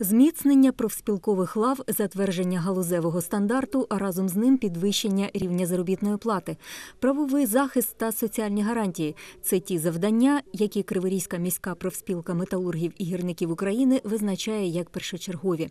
Зміцнення профспілкових лав, затвердження галузевого стандарту, а разом з ним підвищення рівня заробітної плати, правовий захист та соціальні гарантії це ті завдання, які Криворізька міська профспілка металургів і гірників України визначає як першочергові.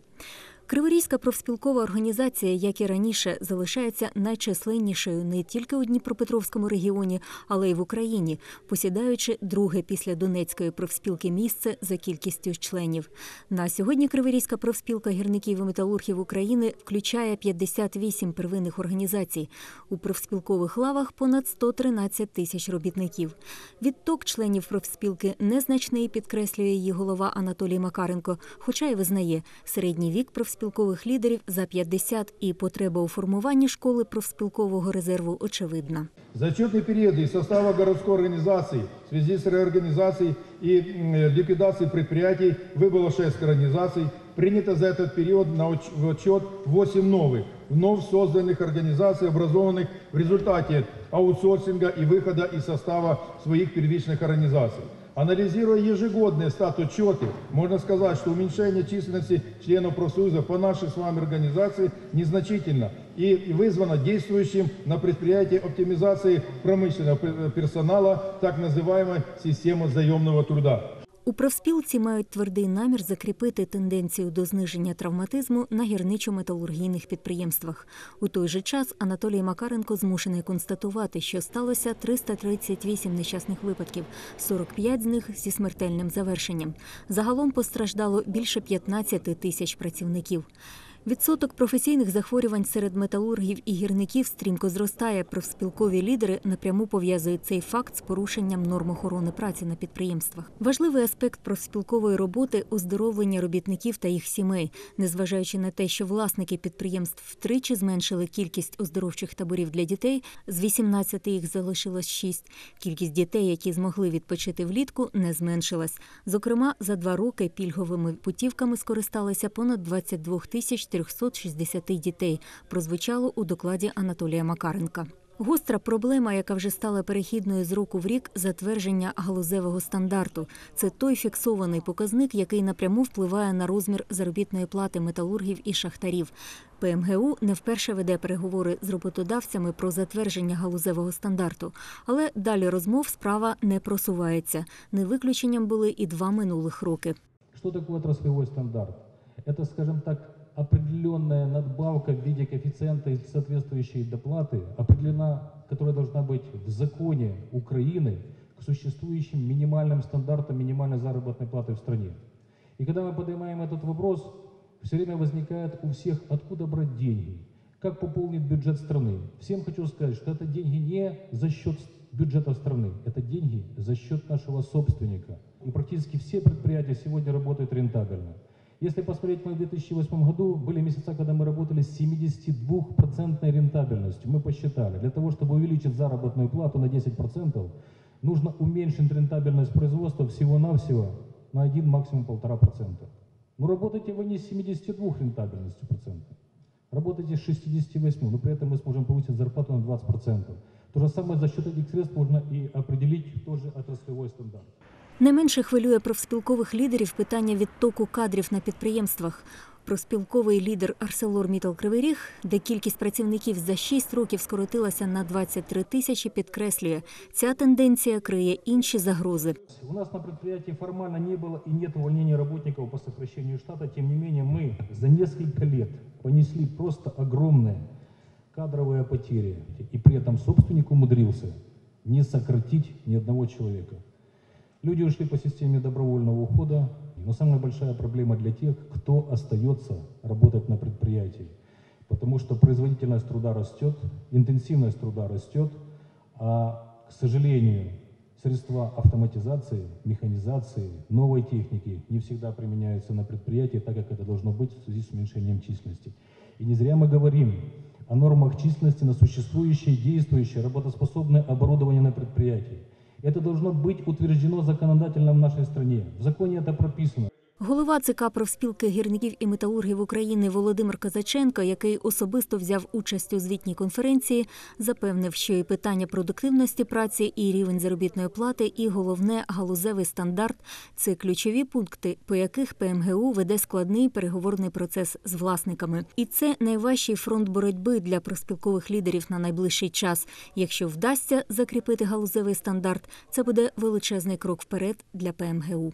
Криворізька профспілкова організація, як і раніше, залишається найчисленнішою не тільки у Дніпропетровському регіоні, але й в Україні, посідаючи друге після Донецької профспілки місце за кількістю членів. На сьогодні Криворізька профспілка гірників і металургів України включає 58 первинних організацій. У профспілкових лавах понад 113 тисяч робітників. Відток членів профспілки незначний, підкреслює її голова Анатолій Макаренко, хоча й визнає середній вік профспілкових лідерів за 50 і потреба у формуванні школи профспілкового резерву очевидна. За отчетные периоды из состава городской организации в связи с реорганизацией и м, ликвидацией предприятий выбыло 6 организаций. Принято за этот период на уч- в отчет 8 новых, вновь созданных организаций, образованных в результате аутсорсинга и выхода из состава своих первичных организаций. Анализируя ежегодные стат-отчеты, можно сказать, что уменьшение численности членов профсоюза по нашей с вами организации незначительно и вызвано действующим на предприятии оптимизации промышленного пер- персонала, так называемой системы заемного труда. У профспілці мають твердий намір закріпити тенденцію до зниження травматизму на гірничо-металургійних підприємствах. У той же час Анатолій Макаренко змушений констатувати, що сталося 338 нещасних випадків, 45 з них зі смертельним завершенням. Загалом постраждало більше 15 тисяч працівників. Відсоток професійних захворювань серед металургів і гірників стрімко зростає. Профспілкові лідери напряму пов'язують цей факт з порушенням норм охорони праці на підприємствах. Важливий аспект профспілкової роботи оздоровлення робітників та їх сімей, незважаючи на те, що власники підприємств втричі зменшили кількість оздоровчих таборів для дітей. З 18 їх залишилось 6. Кількість дітей, які змогли відпочити влітку, не зменшилась. Зокрема, за два роки пільговими путівками скористалися понад 22 тисяч 360 дітей. Прозвучало у докладі Анатолія Макаренка. Гостра проблема, яка вже стала перехідною з року в рік, затвердження галузевого стандарту. Це той фіксований показник, який напряму впливає на розмір заробітної плати металургів і шахтарів. ПМГУ не вперше веде переговори з роботодавцями про затвердження галузевого стандарту, але далі розмов справа не просувається. Не виключенням були і два минулих роки. Что такое отраслевой стандарт? Это, скажем так, определенная надбавка в виде коэффициента и соответствующей доплаты, определена, которая должна быть в законе Украины к существующим минимальным стандартам минимальной заработной платы в стране. И когда мы поднимаем этот вопрос, все время возникает у всех, откуда брать деньги, как пополнить бюджет страны. Всем хочу сказать, что это деньги не за счет бюджета страны, это деньги за счет нашего собственника. И практически все предприятия сегодня работают рентабельно. Если посмотреть, мы в 2008 году были месяца, когда мы работали с 72% рентабельностью. Мы посчитали, для того, чтобы увеличить заработную плату на 10%, нужно уменьшить рентабельность производства всего-навсего на 1, максимум 1,5%. Но работаете вы не с 72 рентабельностью процентов, работаете с 68, но при этом мы сможем повысить зарплату на 20%. То же самое за счет этих средств можно и определить тоже отраслевой стандарт. Не менше хвилює профспілкових лідерів питання відтоку кадрів на підприємствах. Профспілковий лідер Арселор Мітал Кривий Ріг, де кількість працівників за 6 років скоротилася на 23 тисячі, підкреслює, ця тенденція криє інші загрози. У нас на предприятии формально не было и нет увольнения работников по сокращению штата. Тем не менее, мы за несколько лет понесли просто огромные кадровые потери. И при этом собственник умудрился не сократить ни одного человека. Люди ушли по системе добровольного ухода. Но самая большая проблема для тех, кто остается работать на предприятии. Потому что производительность труда растет, интенсивность труда растет, а, к сожалению, средства автоматизации, механизации, новой техники не всегда применяются на предприятии так, как это должно быть в связи с уменьшением численности. И не зря мы говорим о нормах численности на существующее, действующее, работоспособное оборудование на предприятии. Это должно быть утверждено законодательно в нашей стране. В законе это прописано. Голова ЦК профспілки гірників і металургів України Володимир Казаченко, який особисто взяв участь у звітній конференції, запевнив, що і питання продуктивності праці, і рівень заробітної плати, і головне галузевий стандарт це ключові пункти, по яких ПМГУ веде складний переговорний процес з власниками. І це найважчий фронт боротьби для профспілкових лідерів на найближчий час. Якщо вдасться закріпити галузевий стандарт, це буде величезний крок вперед для ПМГУ.